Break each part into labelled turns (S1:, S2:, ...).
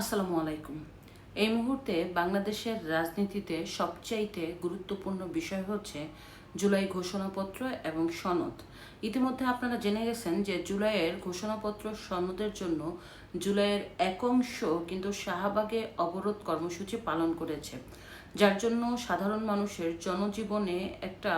S1: আসসালামু আলাইকুম। এই মুহূর্তে বাংলাদেশের রাজনীতিতে সবচাইতে গুরুত্বপূর্ণ বিষয় হচ্ছে জুলাই ঘোষণাপত্র এবং সনদ। ইতিমধ্যে আপনারা জেনে গেছেন যে জুলাইয়ের ঘোষণাপত্র সনদের জন্য জুলাইয়ের এক অংশ কিন্তু শাহবাগে অবরোধ কর্মসূচি পালন করেছে। যার জন্য সাধারণ মানুষের জনজীবনে একটা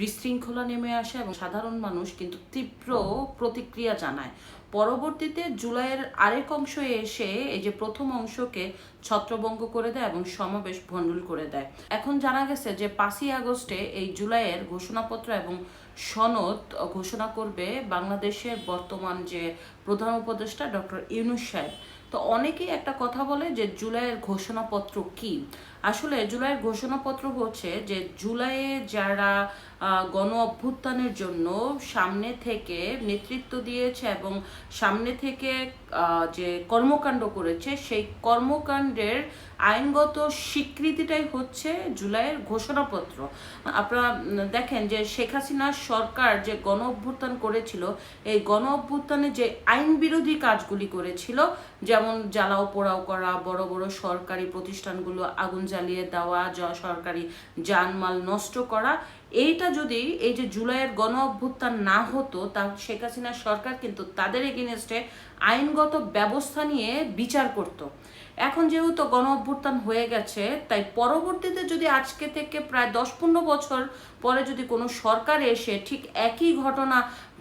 S1: বিশৃঙ্খলা নেমে আসে এবং সাধারণ মানুষ কিন্তু তীব্র প্রতিক্রিয়া জানায়। পরবর্তীতে জুলাইয়ের আরেক অংশ এসে এই যে প্রথম অংশকে ছত্রভঙ্গ করে দেয় এবং সমাবেশ ভণ্ডুল করে দেয়। এখন জানা গেছে যে পাঁচই আগস্টে এই জুলাইয়ের ঘোষণাপত্র এবং সনদ ঘোষণা করবে বাংলাদেশের বর্তমান যে প্রধান উপদেষ্টা ডক্টর ইউনুস সাহেব। তো অনেকেই একটা কথা বলে যে জুলাইয়ের ঘোষণাপত্র কি? আসলে জুলাইয়ের ঘোষণাপত্র হচ্ছে যে জুলাইয়ে যারা গণ অভ্যুত্থানের জন্য সামনে থেকে নেতৃত্ব দিয়েছে এবং সামনে থেকে যে কর্মকাণ্ড করেছে, সেই কর্মকাণ্ডের আইনগত স্বীকৃতিটাই হচ্ছে জুলাইয়ের ঘোষণাপত্র। আপনারা দেখেন যে শেখ হাসিনার সরকার যে গণ অভ্যুত্থান করেছিল, এই গণ অভ্যুত্থানে যে আইন বিরোধী কাজগুলি করেছিল যেমন জ্বালাও পোড়াও করা, বড় বড় সরকারি প্রতিষ্ঠানগুলো আগুন জ্বালিয়ে দেওয়া সরকারি জানমাল নষ্ট করা, এইটা যদি এই যে জুলাইয়ের গণ অভ্যুত্থান না হতো, তা শেখ হাসিনার সরকার কিন্তু তাদের এগেনস্টে আইনগত ব্যবস্থা নিয়ে বিচার করত। এখন যেহেতু গণ অভ্যুত্থান হয়ে গেছে, তাই পরবর্তীতে যদি আজকে থেকে প্রায় দশ পনেরো বছর পরে যদি কোনো সরকার এসে ঠিক একই ঘটনা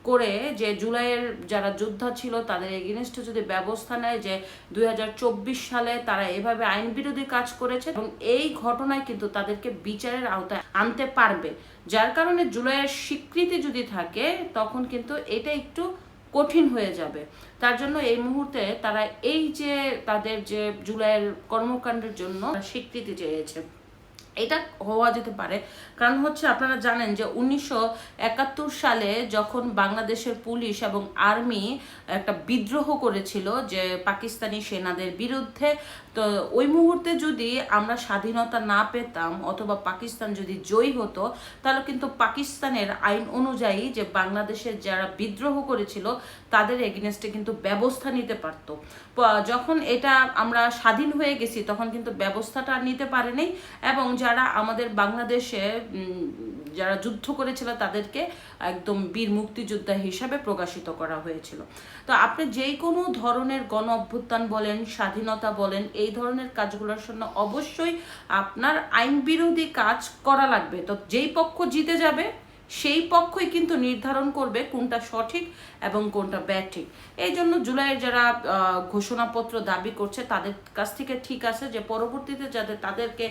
S1: করে যে জুলাইয়ের যারা যোদ্ধা ছিল তাদের এগেনস্টে যদি ব্যবস্থা নেয় যে দুই হাজার চব্বিশ সালে তারা এভাবে আইন বিরোধী কাজ করেছে এবং এই ঘটনায় কিন্তু তাদেরকে বিচারের আওতায় আনতে পারবে। যার কারণে জুলাইয়ের স্বীকৃতি যদি থাকে, তখন কিন্তু এটা একটু কঠিন হয়ে যাবে। তার জন্য এই মুহূর্তে তারা এই যে তাদের যে জুলাইয়ের কর্মকাণ্ডের জন্য স্বীকৃতি চেয়েছে। এটা হওয়া যেতে পারে। কারণ হচ্ছে আপনারা জানেন যে উনিশশো একাত্তর সালে যখন বাংলাদেশের পুলিশ এবং আর্মি একটা বিদ্রোহ করেছিল যে পাকিস্তানি সেনাদের বিরুদ্ধে, তো ওই মুহূর্তে যদি আমরা স্বাধীনতা না পেতাম অথবা পাকিস্তান যদি জয়ী হতো, তাহলে কিন্তু পাকিস্তানের আইন অনুযায়ী যে বাংলাদেশের যারা বিদ্রোহ করেছিল, তাদের এগেনস্টে কিন্তু ব্যবস্থা নিতে পারতো। যখন এটা আমরা স্বাধীন হয়ে গেছি, তখন কিন্তু ব্যবস্থাটা নিতে পারেনি এবং যারা আমাদের বাংলাদেশে যারা যুদ্ধ করেছিল তাদেরকে একদম বীর মুক্তিযোদ্ধা হিসাবে প্রকাশিত করা হয়েছিল। তো আপনি যেই কোনো ধরনের গণ অভ্যুত্থান বলেন, স্বাধীনতা বলেন, এই ধরনের কাজগুলোর জন্য অবশ্যই আপনার আইন বিরোধী কাজ করা লাগবে। তো যেই পক্ষ জিতে যাবে সেই পক্ষই কিন্তু নির্ধারণ করবে কোনটা সঠিক এবং কোনটা ব্যাঠিক। এই জন্য জুলাইয়ের যারা ঘোষণাপত্র দাবি করছে, তাদের কাছ থেকে ঠিক আছে যে পরবর্তীতে যাতে তাদেরকে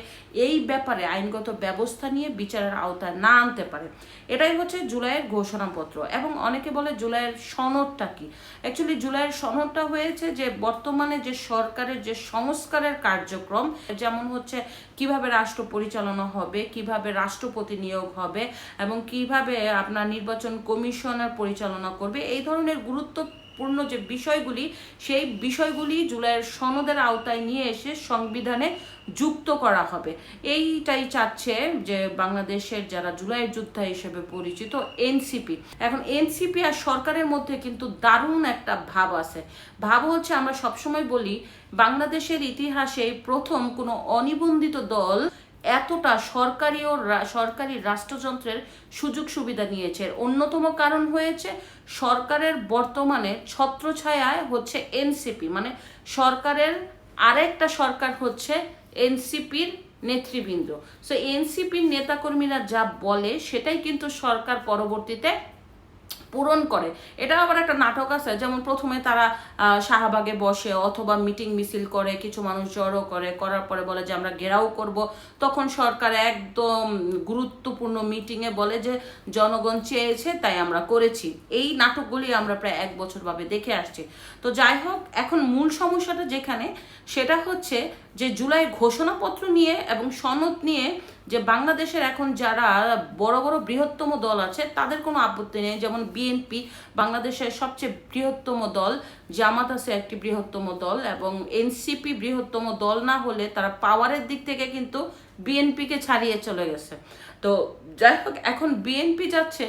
S1: এই ব্যাপারে আইনগত ব্যবস্থা নিয়ে বিচারের আওতায় না আনতে পারে। এটাই হচ্ছে জুলাইয়ের ঘোষণাপত্র। এবং অনেকে বলে জুলাইয়ের সনদটা কি? অ্যাকচুয়ালি জুলাইয়ের সনদটা হয়েছে যে বর্তমানে যে সরকারের যে সংস্কারের কার্যক্রম, যেমন হচ্ছে কীভাবে রাষ্ট্র পরিচালনা হবে, কীভাবে রাষ্ট্রপতি নিয়োগ হবে এবং কীভাবে আপনার নির্বাচন কমিশনার পরিচালনা করবে, এই ধরনের গুরুত্বপূর্ণ যে বিষয়গুলি, সেই বিষয়গুলি জুলাইয়ের সনদের আওতায় নিয়ে এসে সংবিধানে যুক্ত করা হবে। এইটাই চাচ্ছে যে বাংলাদেশের যারা জুলাইয়ের যোদ্ধা হিসেবে পরিচিত এনসিপি। এখন এনসিপি আর সরকারের মধ্যে কিন্তু দারুণ একটা ভাব আছে। ভাব হচ্ছে আমরা সবসময় বলি, বাংলাদেশের ইতিহাসে প্রথম কোনো অনিবন্ধিত দল এতটা সরকারি ও সরকারি রাষ্ট্রযন্ত্রের সুযোগ সুবিধা নিয়েছে। অন্যতম কারণ হয়েছে সরকারের বর্তমানে ছত্রছায়ায় হচ্ছে এনসিপি। মানে সরকারের আরেকটা সরকার হচ্ছে এনসিপির নেতৃবৃন্দ। সো এনসিপির নেতাকর্মীরা যা বলে সেটাই কিন্তু সরকার পরবর্তীতে পূরণ করে। এটা আবার একটা নাটক আছে, যেমন প্রথমে তারা শাহবাগে বসে অথবা মিটিং মিছিল করে, কিছু মানুষ জড়ো করে, করার পরে বলে যে আমরা ঘেরাও করব। তখন সরকার একদম গুরুত্বপূর্ণ মিটিংয়ে বলে যে, জনগণ চেয়েছে, তাই আমরা করেছি। এই নাটকগুলি আমরা প্রায় এক বছর ভাবে দেখে আসছি। তো যাই হোক, এখন মূল সমস্যাটা যেখানে, সেটা হচ্ছে যে জুলাই ঘোষণাপত্র নিয়ে এবং সনদ নিয়ে যে বাংলাদেশের এখন যারা বড় বড় বৃহত্তম দল আছে, তাদের কোনো আপত্তি নেই। যেমন বিএনপি বাংলাদেশের সবচেয়ে বৃহত্তম দল, জামাত আছে একটি বৃহত্তম দল এবং এনসিপি বৃহত্তম দল না হলে তারা পাওয়ারের দিক থেকে কিন্তু বিএনপিকে ছাড়িয়ে চলে গেছে। তো যাই হোক, এখন বিএনপি যাচ্ছে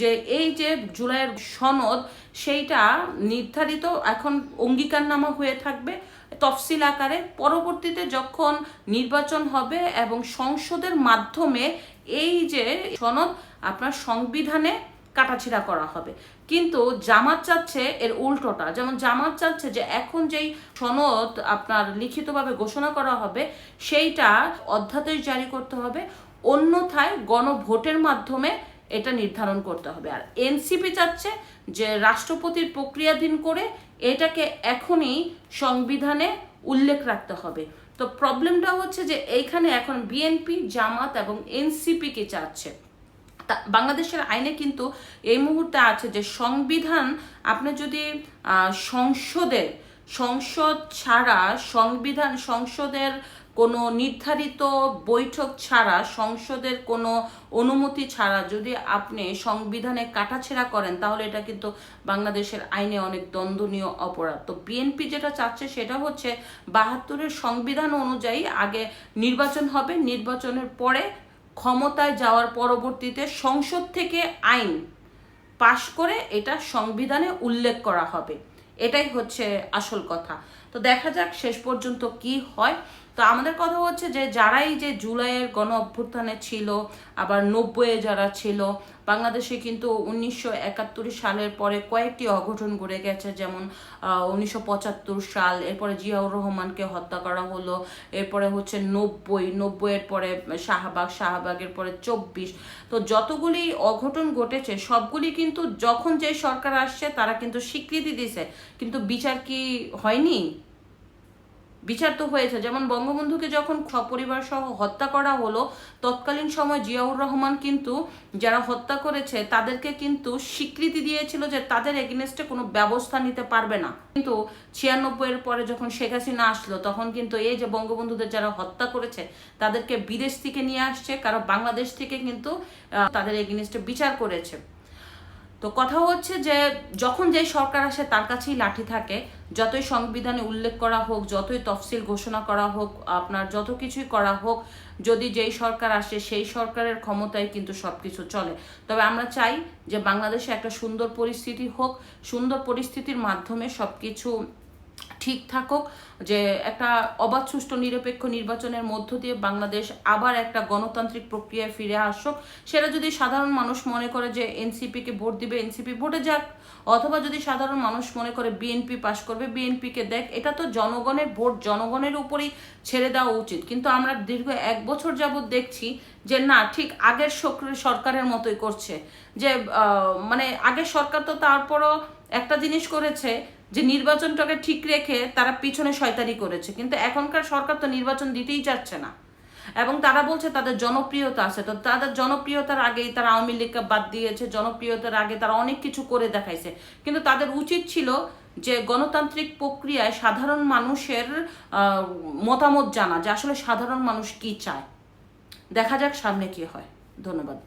S1: যে এই যে জুলাইয়ের সনদ, সেইটা নির্ধারিত এখন অঙ্গীকারনামা হয়ে থাকবে। তফসিল আকারে পরবর্তীতে যখন নির্বাচন হবে এবং সংসদের মাধ্যমে এই যে সনদ, আপনার সংবিধানে কাটাছিড়া করা হবে। কিন্তু জামাত চাচ্ছে এর উল্টোটা। যেমন জামাত চাচ্ছে যে এখন যেই সনদ আপনার লিখিতভাবে ঘোষণা করা হবে, সেইটা অধ্যাদেশ জারি করতে হবে। অন্যথায় গণভোটের মাধ্যমে এটা নির্ধারণ করতে হবে। আর এনসিপি চাচ্ছে যে রাষ্ট্রপতির প্রক্রিয়াধীন করে এটাকে এখনই সংবিধানে উল্লেখ রাখতে হবে। তো প্রবলেমটা হচ্ছে যে এইখানে এখন বিএনপি, জামাত এবং এনসিপিকে চাচ্ছে। বাংলাদেশের আইনে কিন্তু এই মুহূর্তে আছে যে সংবিধান, আপনি যদি সংসদের সংসদ ছাড়া সংবিধান, সংসদের কোনো নির্ধারিত বৈঠক ছাড়া, সংসদের কোনো অনুমতি ছাড়া যদি আপনি সংবিধানে কাটাছেড়া করেন, তাহলে এটা কিন্তু বাংলাদেশের আইনে অনেক দণ্ডনীয় অপরাধ। তো বিএনপি যেটা চাচ্ছে সেটা হচ্ছে বাহাত্তরের সংবিধান অনুযায়ী আগে নির্বাচন হবে, নির্বাচনের পরে ক্ষমতায় যাওয়ার পরবর্তীতে সংসদ থেকে আইন পাশ করে এটা সংবিধানে উল্লেখ করা হবে। এটাই হচ্ছে আসল কথা। তো দেখা যাক শেষ পর্যন্ত কি হয়। তো আমাদের কথা হচ্ছে যে, যারাই যে জুলাইয়ের গণ অভ্যুত্থানে ছিল, আবার নব্বইয়ে যারা ছিল, বাংলাদেশে কিন্তু উনিশশো একাত্তর সালের পরে কয়েকটি অঘটন ঘটে গেছে, যেমন উনিশশো পঁচাত্তর সাল, এরপরে জিয়াউর রহমানকে হত্যা করা হলো, এরপরে হচ্ছে নব্বই, নব্বইয়ের পরে শাহবাগ, শাহবাগের পরে চব্বিশ। তো যতগুলি অঘটন ঘটেছে, সবগুলি কিন্তু যখন যে সরকার আসছে, তারা কিন্তু স্বীকৃতি দিছে কিন্তু বিচার কি হয়নি? বিচার তো হয়েছে। যেমন বঙ্গবন্ধুকে যখন সপরিবার সহ হত্যা করা হলো, তৎকালীন সময় জিয়াউর রহমান কিন্তু যারা হত্যা করেছে, তাদেরকে কিন্তু স্বীকৃতি দিয়েছিল যে তাদের এগেনস্টে কোনো ব্যবস্থা নিতে পারবে না। কিন্তু ছিয়ানব্বই এর পরে যখন শেখ হাসিনা আসলো, তখন কিন্তু এই যে বঙ্গবন্ধুদের যারা হত্যা করেছে, তাদেরকে বিদেশ থেকে নিয়ে আসছে, কারণ বাংলাদেশ থেকে কিন্তু তাদের এগেনস্টে বিচার করেছে। তো কথা হচ্ছে যে, যখন যে সরকার আসে, তার কাছেই লাঠি থাকে। যতই সংবিধানে উল্লেখ করা হোক, যতই তফসিল ঘোষণা করা হোক, আপনার যত কিছুই করা হোক, যদি যেই সরকার আসে, সেই সরকারের ক্ষমতায় কিন্তু সব কিছু চলে। তবে আমরা চাই যে বাংলাদেশে একটা সুন্দর পরিস্থিতি হোক, সুন্দর পরিস্থিতির মাধ্যমে সব কিছু ঠিক থাকুক, যে একটা অবাধ সুষ্ঠু নিরপেক্ষ নির্বাচনের মধ্য দিয়ে বাংলাদেশ আবার একটা গণতান্ত্রিক প্রক্রিয়ায় ফিরে আসুক, সেটা যদি সাধারণ মানুষ মনে করে যে এনসিপিকে ভোট দিবে, এনসিপি ভোটে যাক, অথবা যদি সাধারণ মানুষ মনে করে বিএনপি পাশ করবে, বিএনপিকে দেখ, এটা তো জনগণের ভোট, জনগণের উপরেই ছেড়ে দেওয়া উচিত। কিন্তু আমরা দীর্ঘ এক বছর যাবৎ দেখছি যে না, ঠিক আগের সরকারের মতোই করছে। যে মানে আগের সরকার তো তারপরও একটা জিনিস করেছে যে নির্বাচনটাকে ঠিক রেখে তারা পিছনে শয়তানি করেছে। কিন্তু এখনকার সরকার তো নির্বাচন দিতেই চাচ্ছে না। এবং তারা বলছে তাদের জনপ্রিয়তা আছে। তো তাদের জনপ্রিয়তার আগেই তারা আওয়ামী লীগকে বাদ দিয়েছে, জনপ্রিয়তার আগে তারা অনেক কিছু করে দেখাইছে। কিন্তু তাদের উচিত ছিল যে গণতান্ত্রিক প্রক্রিয়ায় সাধারণ মানুষের মতামত জানা যে আসলে সাধারণ মানুষ কি চায়। দেখা যাক সামনে কি হয়। ধন্যবাদ।